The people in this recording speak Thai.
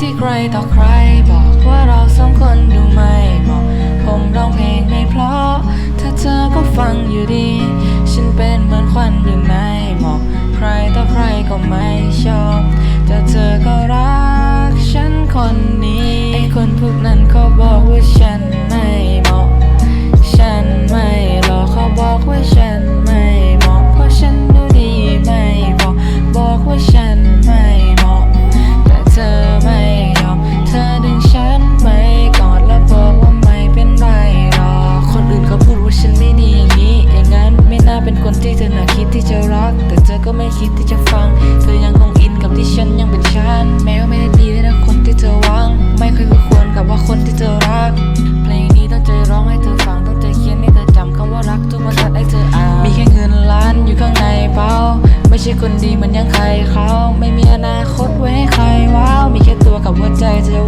ที่ใครต่อใคร บอกว่าเราสองคนดูไม่เหมาะผมร้องเพลงไม่เพราะ ถ้าเธอก็ฟังอยู่ดี ฉันเป็นเหมือนควันอยู่ในหมอกใครต่อใครก็ไม่ชอบแต่เธอ ก็ไม่คิดที่จะฟัง เธอยังคงอินกับที่ฉันยังเป็นฉัน แม้ว่าไม่ได้ดีได้นะคนที่เธอหวัง ไม่เคยควรกับว่าคนที่เธอรัก เพลงนี้ต้องใจร้องให้เธอฟังต้องใจเขียนให้เธอจำคำว่ารักทุกบรรทัดให้เธออ่าน มีแค่เงินล้านอยู่ข้างในเป้าไม่ใช่คนดีเหมือนยังใครเขา ไม่มีอนาคตไว้ให้ใครว้าว มีแค่ตัวกับหัวใจเธอ